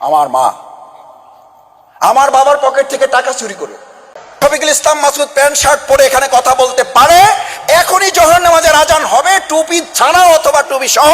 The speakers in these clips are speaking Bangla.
আমার মা। আমার বাবার পকেট থেকে টাকা চুরি করে। শফিকুল ইসলাম মাসুদ প্যান্ট, শার্ট পরে এখানে কথা বলতে পারে। এখনই জোহর নামাজের আজান হবে, টুপি ছানা অথবা টুপি সহ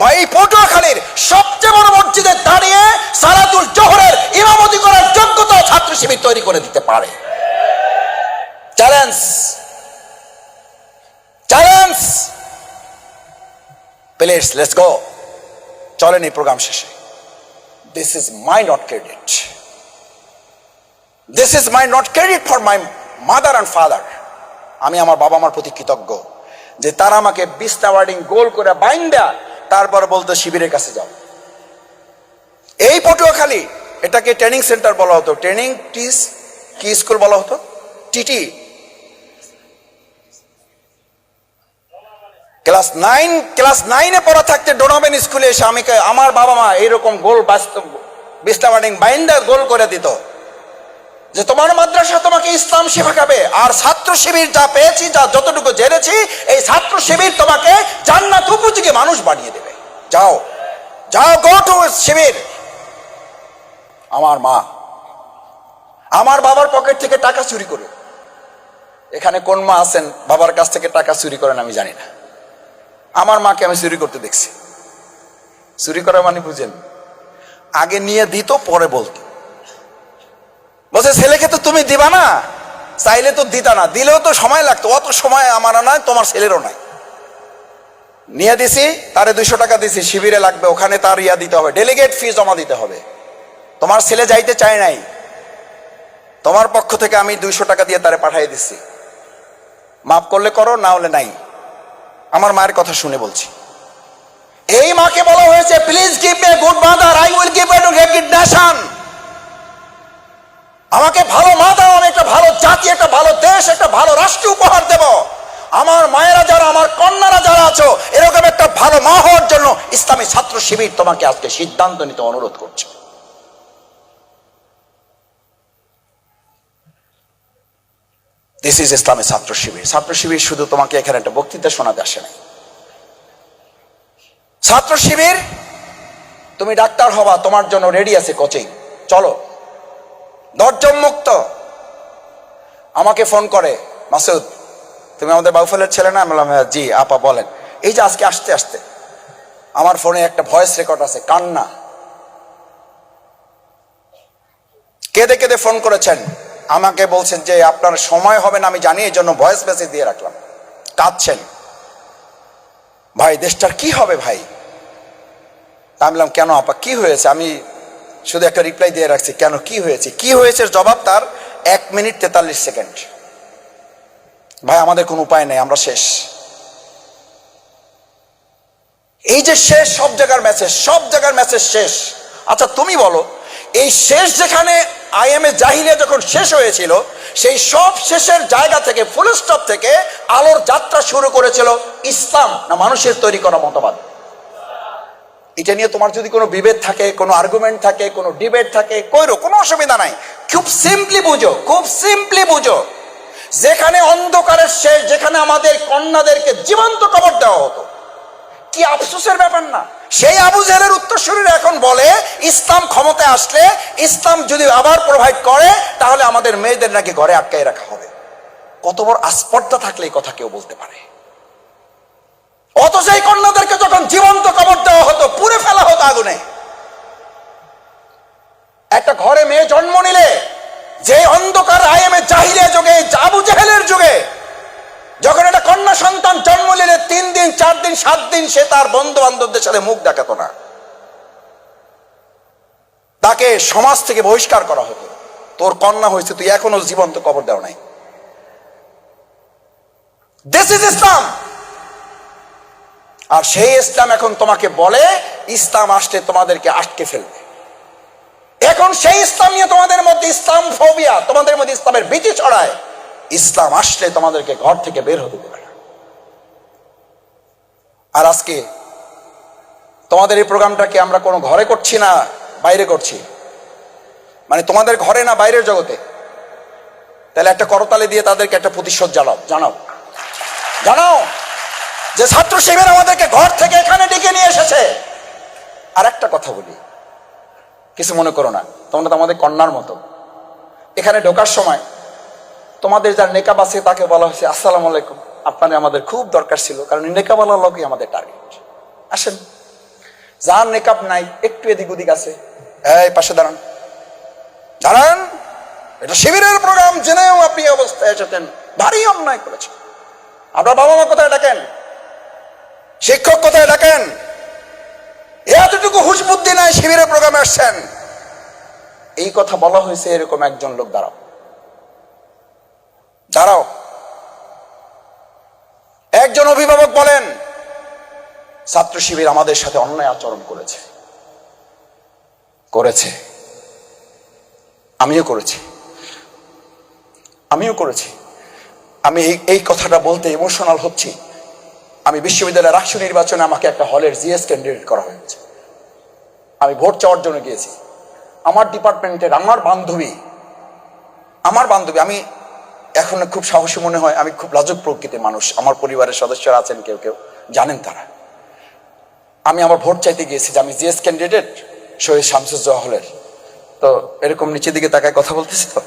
বাই পটুয়াখালীর সবচেয়ে বড় মসজিদে দাঁড়িয়ে সালাতুল জোহরের ইমামতি করার যোগ্যতা ছাত্র শিবির তৈরি করে দিতে পারে। Challenge challenge please let's go চলেন এই প্রোগ্রাম শেষে। This is my not credit this is my not credit for my mother and father আমি আমার বাবা মার প্রতি কৃতজ্ঞ যে তারা আমাকে বিশটা ওয়ার্ডিং গোল করে বাইন্দা, তারপর বলতো, শিবিরের কাছে যাও। এই পটুয়াখালী, এটাকে ট্রেনিং সেন্টার বলা হতো। ট্রেনিং টিস কি স্কুল বলা হতো? টিটি। ক্লাস নাইন, ক্লাস নাইনে পড়া থাকতে ডোনাবেন স্কুলে এসে আমি আমার বাবা মা এইরকম গোল বাস্তব ওয়ার্ডিং বাইন্দা গোল করে দিত। যে তোমার মাদ্রাসা তোমাকে ইসলাম শেখাবে, আর ছাত্র শিবির যা পেয়েছি, যা যতটুকু জেনেছি, এই ছাত্র শিবির তোমাকে জান্নাত উপযোগী মানুষ বানিয়ে দেবে। যাও যাও, গো টু শিবির। আমার মা, আমার বাবার পকেট থেকে টাকা চুরি করে। এখানে কোন মা আছেন, বাবার কাছ থেকে টাকা চুরি করেন আমি জানি না। আমার মাকে আমি চুরি করতে দেখছি। চুরি করা মানে বুঝেন, আগে নিয়ে দিত, পরে বলতো। বলছে, ছেলেকে তো তুমি দিবা না, চাইলে তো দিতা না, দিলেও তো সময় লাগতো, অত সময় আমারও নয় তোমার ছেলেরও নাই। নিয়ে দিছি, তারে দুইশো টাকা দিছি, শিবিরে লাগবে, ওখানে তার ইয়া দিতে হবে ডেলিগেট ফি জমা দিতে হবে। তোমার ছেলে যাইতে চায় নাই, তোমার পক্ষ থেকে আমি দুইশো টাকা দিয়ে তারে পাঠিয়ে দিচ্ছি মাফ করলে করো, না হলে নাই। আমার মায়ের কথা শুনে বলছি। এই মাকে বলা হয়েছে please give me good mother I will give a nation আমাকে ভালো মা দাও আমি একটা ভালো জাতি, একটা ভালো দেশ, একটা ভালো রাষ্ট্র উপহার দেব। আমার মায়েরা যারা, আমার কন্যারা যারা আছো, এরকম একটা ভালো মা হওয়ার জন্য ইসলামী ছাত্র শিবির তোমাকে আজকে সিদ্ধান্ত নিতে অনুরোধ করছে। দিস ইজ ইসলামী ছাত্র শিবির। ছাত্র শিবির শুধু তোমাকে এখানে একটা বক্তৃতা শোনাতে আসে না ছাত্র শিবির তুমি ডাক্তার হবা তোমার জন্য রেডি আছে কোচিং চলো। দরজম মুক্ত। আমাকে ফোন করে মাসুদ তুমি আমাদের বাউফলের ছেলে না? বললাম "হ্যাঁ, জি আপা বলেন। এই যে আজকে আসতে আসতে আমার ফোনে একটা ভয়েস রেকর্ড আছে কান্না। কেঁদে কেঁদে ফোন করেছেন। আমাকে বলছেন যে আপনার সময় হবে না, আমি জানি এই জন্য ভয়েস মেসেজ দিয়ে রাখলাম। কাঁদছেন। ভাই, দেশটার কি হবে ভাই? আমি বললাম, কেন আপা, কি হয়েছে? আমি শুধু একটা রিপ্লাই দিয়ে রাখছি, কেন, কি হয়েছে? কি হয়েছে? জবাব তার এক মিনিট তেতাল্লিশ সেকেন্ড। ভাই, আমাদের কোনো উপায় নেই, আমরা শেষ। এই যে শেষ, সব জায়গার মেসেজ সব জায়গার মেসেজ শেষ। আচ্ছা তুমি বলো, এই শেষ যেখানে আইএমএ জাহিলিয়া যখন শেষ হয়েছিল, সেই সব শেষের জায়গা থেকে ফুল স্টপ থেকে আলোর যাত্রা শুরু করেছিল ইসলাম, না মানুষের তৈরি করা মতবাদ। এটা নিয়ে তোমার যদি কোনো বিভেদ থাকে, কোনো আর্গুমেন্ট থাকে, কোনো ডিবেট থাকে, কইরো, কোনো অসুবিধা নাই। খুব সিম্পলি বুঝো, খুব সিম্পলি বুঝো। যেখানে অন্ধকারের শেষ, যেখানে আমাদের কন্যাদেরকে জীবন্ত কবর দেওয়া হতো। কি আফসোসের ব্যাপার না? সেই আবু জেলের উত্তরসূরিরা এখন বলে, ইসলাম ক্ষমতায় আসলে, ইসলাম যদি আবার প্রোভাইড করে, তাহলে আমাদের মেয়েদের নাকি ঘরে আটকাই রাখা হবে। কত বড় আস্পর্ধা থাকলে এই কথা কেউ বলতে পারে। অত সেই কন্যাদেরকে যখন জীবন্ত কবর দেওয়া হতো, পুড়ে ফেলা হতো আগুনে। একটা ঘরে মেয়ে জন্ম নিলে যে অন্ধকার আইএমএ জাহিলে যুগে, আবু জাহেলের যুগে সন্তান জন্ম নিলে তিন দিন, চার দিন, সাত দিন সে তার বন্ধু বান্ধবদের সাথে মুখ দেখাতো না। তাকে সমাজ থেকে বহিষ্কার করা হতো। তোর কন্যা হয়েছে, তুই এখনও জীবন্ত কবর দেওয়া নাই। দিস ইজ ইসলাম আর সেই ইসলাম এখন তোমাকে বলে, ইসলাম আসলে তোমাদেরকে আটকে ফেলবে। এখন সেই ইসলাম নিয়ে তোমাদের মধ্যে ইসলাম ফোবিয়া, তোমাদের মধ্যে ইসলামের ভীতি ছড়ায়। ইসলাম আসলে তোমাদেরকে ঘর থেকে বের হতে দেবে আর আজকে তোমাদের এই প্রোগ্রামটাকে আমরা কোনো ঘরে করছি না, বাইরে করছি। মানে তোমাদের ঘরে না বাইরের জগতে। তাহলে একটা করতালে দিয়ে তাদেরকে একটা প্রতিশোধ জানাও জানাও। জানাও যে ছাত্র শিবির আমাদেরকে ঘর থেকে এখানে ডেকে নিয়ে এসেছে। আর একটা কথা বলি, কিছু মনে করো না, তোমরা তো আমাদের কন্যার মতো। এখানে ঢোকার সময় তোমাদের যার নেকাব আছে তাকে বলা হয়েছে, আসসালামু আলাইকুম। আপনাদের, আমাদের খুব দরকার ছিল, কারণ নেকাবালার লোকই আমাদের টার্গেট আসেন। যার নেকাব নাই, একটু এদিক ওদিক আছে। এই, পাশে দাঁড়ান। দাঁড়ান। এটা শিবিরের প্রোগ্রাম জেনেও আপনি অবস্থায় এসেছেন। ভারী অন্যায় করেছেন। আপনার বাবা মা কোথায় ডাকেন শিক্ষক কোথায় ডাকেন এতটুকু হুশ বুদ্ধি নাই শিবিরের প্রোগ্রামে আসছেন। এই কথা বলা হয়েছে এরকম একজন লোক, দাঁড়াও। দাঁড়াও একজন অভিভাবক বলেন, ছাত্র শিবির আমাদের সাথে অন্যায় আচরণ করেছে। করেছে। আমিও করেছি। আমিও করেছি। আমি এই কথাটা বলতে ইমোশনাল হচ্ছি। আমি বিশ্ববিদ্যালয়ের রাষ্ট্র নির্বাচনে আমাকে একটা হলের জিএস ক্যান্ডিডেট করা হয়েছে। আমি ভোট চাওয়ার জন্য গিয়েছি। আমার ডিপার্টমেন্টের আমার বান্ধবী আমার বান্ধবী আমি এখন খুব সাহসী মনে হয়, আমি খুব লাজুক প্রকৃতির মানুষ, আমার পরিবারের সদস্যরা আছেন, কেউ কেউ জানেন তারা। আমি আমার ভোট চাইতে গিয়েছি যে আমি জিএস ক্যান্ডিডেট শহীদ শামসুজ্জোহা হলের তো এরকম নিচের দিকে তাকায় কথা বলতেছি তো?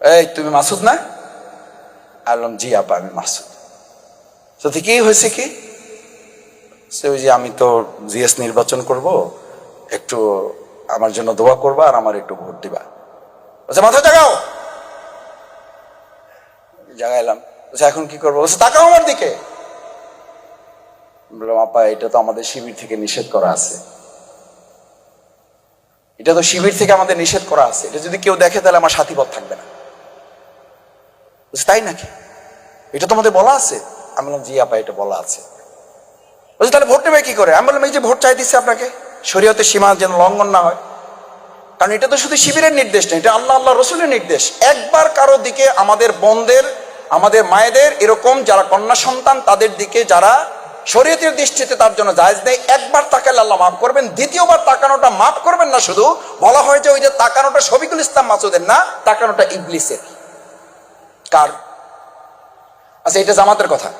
এই, তুমি মাসুদ না? আলম, জি আপা, আমি মাসুদ। তো কি হয়েছে কি? সে ওই যে আমি তো জিএস নির্বাচন করব, একটু আমার জন্য দোয়া করবা আর আমার একটু ভোট দিবা। বলছে, মাথা জাগাও! জাগাইলাম এখন কি করব? তাকাও আমার দিকে। বললাম, আপা, এটা তো আমাদের শিবির থেকে নিষেধ করা আছে। এটা তো শিবির থেকে আমাদের নিষেধ করা আছে। এটা যদি কেউ দেখে, তাহলে আমার সাথীপথ থাকবে না। তাই নাকি? এটা তো আমাদের বলা আছে? আমি বললাম, জি আপা, এটা বলা আছে। বলছে, তাহলে ভোট নেবে কি করে? আমি বললাম, এই যে ভোট চাই দিচ্ছে আপনাকে, শরীয়তের সীমা যেন লঙ্ঘন না হয়। কারণ এটা তো শুধু শিবিরের নির্দেশ না, এটা আল্লাহ আল্লাহ রসুলের নির্দেশ। একবার কারও দিকে আমাদের বোনদের আমাদের মায়েদের এরকম যারা কন্যা সন্তান, তাদের দিকে যারা শরীয়তের দৃষ্টিতে তার জন্য জায়েজ নেই, একবার তাকালে আল্লাহ মাফ করবেন, দ্বিতীয়বার তাকানোটা মাফ করবেন না শুধু, বলা হয় যে ওই যে তাকানোটা শফিকুল ইসলাম মাসুদের না, তাকানোটা ইবলিসের। কার? আচ্ছা এটা জামাতের কথা।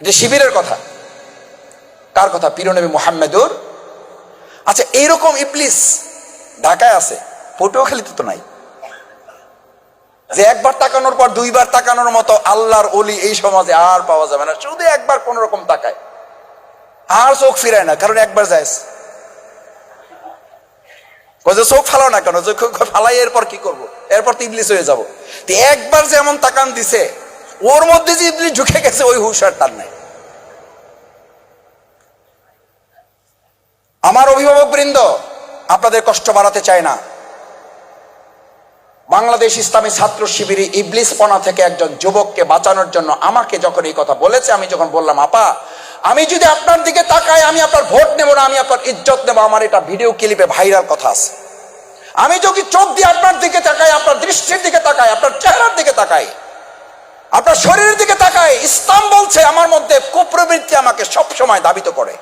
এটা শিবিরের কথা। কার কথা? পিরনবী মোহাম্মেদুর। আচ্ছা এইরকম ইবলিস ঢাকায় আছে পটুয়াখালীতে তো নাই। যে একবার তাকানোর পর দুইবার তাকানোর মতো আল্লাহর অলি এই সমাজে আর পাওয়া যাবে না। শুধু একবার কোন রকম তাকায়। আর চোখ ফিরায় না, কারণ একবার যায় যে চোখ ফালাও না কেন? চোখ ফালাই, এরপর কি করব? এরপর তো ইবলিস হয়ে যাব। তো একবার যেমন তাকান দিছে, ওর মধ্যে যে ইবলিস ঢুকে গেছে, ওই হুশার তার নাই। আমার অভিভাবক বৃন্দ আপনাদের কষ্ট বাড়াতে চায় না। বাংলাদেশ ইসলামী ছাত্র শিবিরে ইবলিসপনা থেকে একজন যুবককে বাঁচানোর জন্য আমাকে যখন এই কথা বলেছে, আমি যখন বললাম, আপা, আমি যদি আপনার দিকে তাকাই, আমি আপনার ভোট নেব না, আমি আপনার ইজ্জত নেব, আমার এটা ভিডিও ক্লিপে ভাইরাল কথা আছে। আমি যদি চোখ দিয়ে আপনার দিকে তাকাই, আপনার দৃষ্টির দিকে তাকাই, আপনার চেহারার দিকে তাকাই, আপনার শরীরের দিকে তাকাই, ইসলাম বলছে আমার মধ্যে কুপ্রবৃত্তি আমাকে সব সময় দাবিত করে।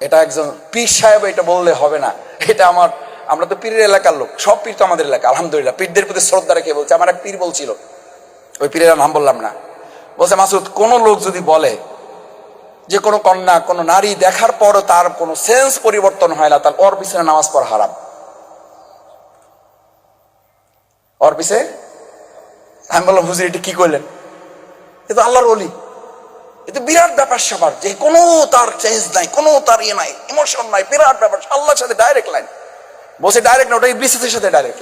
এটা একজন পীর সাহেব এটা বললে হবে না। এটা আমার আমরা তো পীরের এলাকার লোক, সব পীর তো আমাদের এলাকা, আলহামদুলিল্লাহ। পীরদের প্রতি শ্রদ্ধা রেখে বলছে, আমার এক পীর বলছিল। ওই পীরের নাম বললাম না। বলছে, মাসুদ, কোন লোক যদি বলে যে কোনো কন্যা, কোনো নারী দেখার পরও তার কোনো সেন্স পরিবর্তন হয় না, তার ওর পিছনে নামাজ পড়া হারাম। ওর পিছে? আমি বললাম, হুজুর, এটা কি করলেন? এ তো আল্লাহর অলি এ তো বিরাট ব্যাপার সবার যে কোনো তার চেঞ্জ নাই, কোনো তার ইয়ে নাই, ইমোশন নাই, বিরাট ব্যাপার, আল্লাহর সাথে ডাইরেক্ট লাইন বলছে ডাইরেক্ট না, ওটা ইবলিসের সাথে ডাইরেক্ট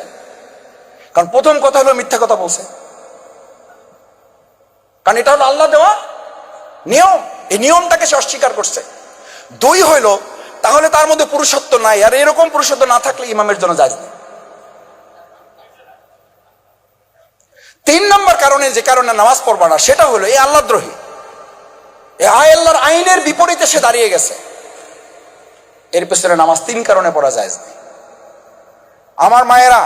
কারণ প্রথম কথা হলো মিথ্যা কথা বলছে। কারণ এটা হলো আল্লাহ দেওয়া নিয়ম। এই নিয়মটাকে সে অস্বীকার করছে। দুই হইল, তাহলে তার মধ্যে পুরুষত্ব নাই। আর এরকম পুরুষত্ব না থাকলে ইমামের জন্য যায় নেই। তিন নম্বর কারণে যে কারণে নামাজ পড়বা না, সেটা হলো এই আল্লাহ দ্রোহী। এই আয় আল্লাহর আইনের বিপরীতে সে দাঁড়িয়ে গেছে। এর পেছনে নামাজ তিন কারণে পড়া যায় না আমার মায়েরা,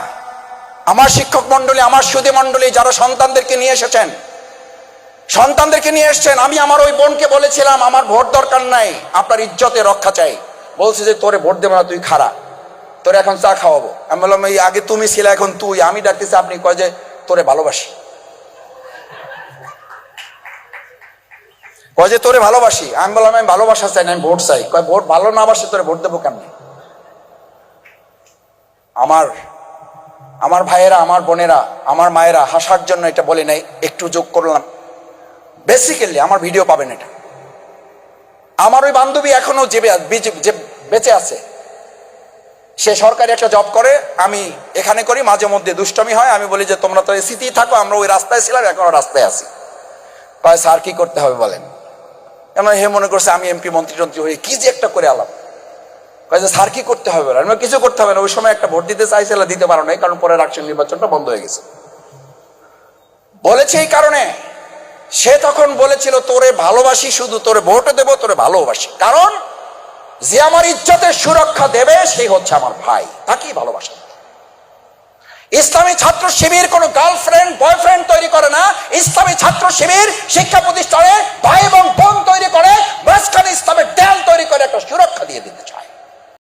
আমার শিক্ষক মন্ডলী আমার সুদী মন্ডলী যারা সন্তানদেরকে নিয়ে এসেছেন, সন্তানদেরকে নিয়ে এসছেন, আমি আমার ওই বোনকে বলেছিলাম, আমার ভোট দরকার নাই, আপনার ইজ্জতে রক্ষা চাই। বলছে যে, তোরে ভোট দেবো না, তুই খারা তোরে এখন চা খাওয়াবো। আমি বললাম, এই আগে তুমি ছিলে, এখন তুই। আমি ডাকতেছি, আপনি কয় যে, তোরে ভালোবাসি। কয় যে, তোরে ভালোবাসি। আমি বললাম, আমি ভালোবাসা চাই না, আমি ভোট চাই। কয়, ভোট ভালো না বাসে তোরে ভোট দেবো কেমনি? আমার আমার ভাইয়েরা, আমার বোনেরা, আমার মায়েরা হাসার জন্য এটা বলে নাই একটু যোগ করলাম। বেসিক্যালি আমার ভিডিও পাবেন এটা। আমার ওই বান্ধবী এখনও যে বেঁচে- আছে। সে সরকারি একটা জব করে, আমি এখানে করি, মাঝে মধ্যে দুষ্টমি হয়, আমি বলি যে তোমরা তো এসিতেই থাকো, আমরা ওই রাস্তায় ছিলাম, এখনও রাস্তায় আছি। কয় স্যার কি করতে হবে বলেন? এমন হে মনে করছে, আমি এমপি মন্ত্রী টন্ত্রী হয়ে কি যে একটা করে আলাপ যে স্যার কি করতে হবে আমি কিছু করতে হবে না, ওই সময় একটা ভোট দিতে চাইছিল দিতে পারো নাই, কারণ পরে রাকশন নির্বাচনটা বন্ধ হয়ে গেছে। বলেছে এই কারণে। সে তখন বলেছিল, তোরে ভালোবাসি শুধু, তোরে ভোটও দেবো, তোরে ভালোবাসি। কারণ, যে আমার ইজ্জতের সুরক্ষা দেবে সেই হচ্ছে আমার ভাই। তাকেই ভালোবাসা। ইসলামী ছাত্র শিবির কোনো গার্লফ্রেন্ড, বয়ফ্রেন্ড তৈরি করে না। ইসলামী ছাত্র শিবির শিক্ষা প্রতিষ্ঠানে ভাই এবং বোন তৈরি করে, মাঝখানে ইসলামের দেয়াল তৈরি করে একটা সুরক্ষা দিয়ে দিতে চায়।